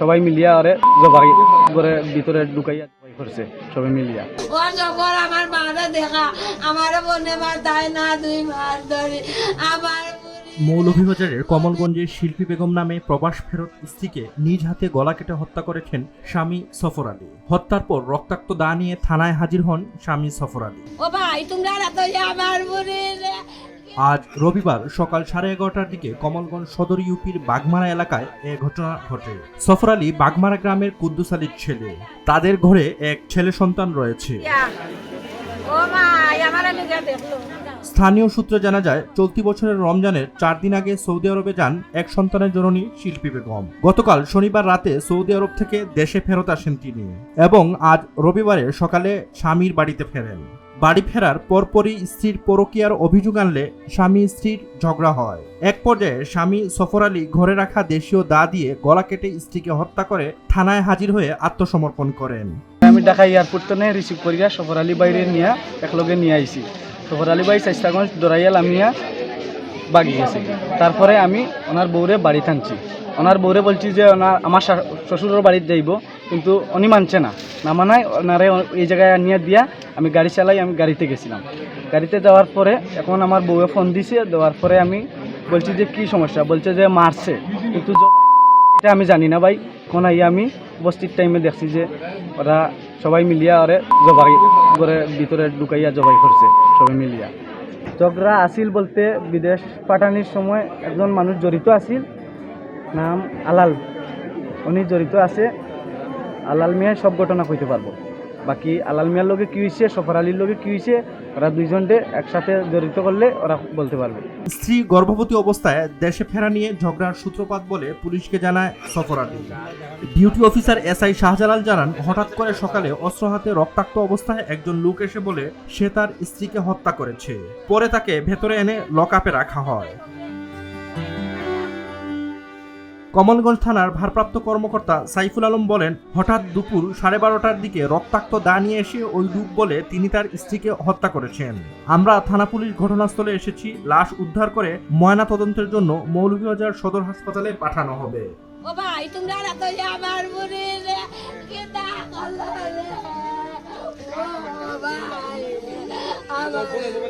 সবাই মিলিয়া আরে জবাই করে ভিতরে ঢুকাইয়া জবাই করছে সবাই মিলিয়া। ও যখন আমার মারা দেখা আমার মনে মার তাই না দুই মার ধরে। আমার মৌলভীবাজারের কমলগঞ্জের শিল্পী বেগম নামে প্রবাস ফেরত স্ত্রীকে নিজ হাতে গলা কেটে হত্যা করেছেন স্বামী সফর আলী। হত্যার পর রক্তাক্ত দা নিয়ে থানায় হাজির হন স্বামী সফর আলী। ও ভাই তোমরা রাত আমার আজ রবিবার সকাল সাড়ে এগারোটার দিকে কমলগঞ্জ সদর ইউপির বাগমারা এলাকায় এ ঘটনা ঘটে। সফর আলী বাগমারা গ্রামের কুদ্দুস আলীর ছেলে। তাদের ঘরে এক ছেলে সন্তান রয়েছে। স্থানীয় সূত্রে জানা যায় চলতি বছরের রমজানের চার দিন আগে সৌদি আরবে যান এক সন্তানের জননী শিল্পী বেগম। গতকাল শনিবার রাতে সৌদি আরব থেকে দেশে ফেরত আসেন তিনি এবং আজ রবিবারে সকালে স্বামীর বাড়িতে ফেরেন। বাড়ি ফেরার পরপরই স্ত্রীর পরকীয়ার অভিযোগ আনলে স্বামী স্ত্রীর ঝগড়া হয়। এক পর্যায়ে স্বামী সফর আলী ঘরে রাখা দেশীয় দা দিয়ে গলা কেটে স্ত্রীকে হত্যা করে থানায় হাজির হয়ে আত্মসমর্পণ করেন। আমি ঢাকা এয়ারপোর্ট তো রিসিভ করিয়া সফর আলী বাইরে নিয়ে একলগে নিয়ে আইছি। সফর আলী বাই চেষ্টাগঞ্জ দৌড়াইয়া লামিয়া বাগি গেছে। তারপরে আমি ওনার বউরে বাড়ি থানছি। ওনার বউরে বলছি যে, ওনার, আমার শ্বশুরের বাড়িতে যাইব, কিন্তু উনি মানছে না। না মানায় ওনারে এই জায়গায় নিয়ে দিয়া আমি গাড়ি চালাই, আমি গাড়িতে গেছিলাম। গাড়িতে যাওয়ার পরে এখন আমার বউয়ে ফোন দিছে, দেওয়ার পরে আমি বলছি যে, কি সমস্যা? বলছে যে, মারছে। কিন্তু এটা আমি জানি না ভাই কোন আমি বস্তির টাইমে দেখছি যে, ওরা সবাই মিলিয়া ওরে জবাই করে ভিতরে ঢুকাইয়া জবাই করছে, সবাই মিলিয়া। ঝগড়া আসিল বলতে বিদেশ পাঠানির সময় একজন মানুষ জড়িত আসিল নাম আলাল। উনি জড়িত আছে, আলাল মিয়া সব ঘটনা কইতে পারব। বাকি আলাল মিয়ার লগে কি হয়েছে সফর আলীর লগে কি হয়েছে ওরা দুইজনকে একসাথে জড়িত করলে ওরা বলতে পারবে। স্ত্রী গর্ভবতী অবস্থায় দেশে ফেরা নিয়ে ঝগড়ার সূত্রপাত বলে পুলিশকে জানায় Safar Ali. Duty officer S I Shahjalal জানান, হঠাৎ করে সকালে অস্ত্র হাতে রক্তাক্ত অবস্থায় একজন লোক এসে বলে, সে তার স্ত্রীকে হত্যা করেছে। পরে তাকে ভেতরে এনে লকআপে রাখা হয়। কমলগঞ্জ থানার ভারপ্রাপ্ত কর্মকর্তা সাইফুল আলম বলেন, হঠাৎ দুপুর সাড়ে বারোটার দিকে রক্তাক্ত দা নিয়ে এসে ওই লোক বলে তিনি তার স্ত্রীকে হত্যা করেছেন। আমরা থানা পুলিশ ঘটনাস্থলে এসেছি, লাশ উদ্ধার করে ময়না তদন্তের জন্য মৌলভীবাজার সদর হাসপাতালে পাঠানো হবে। আমার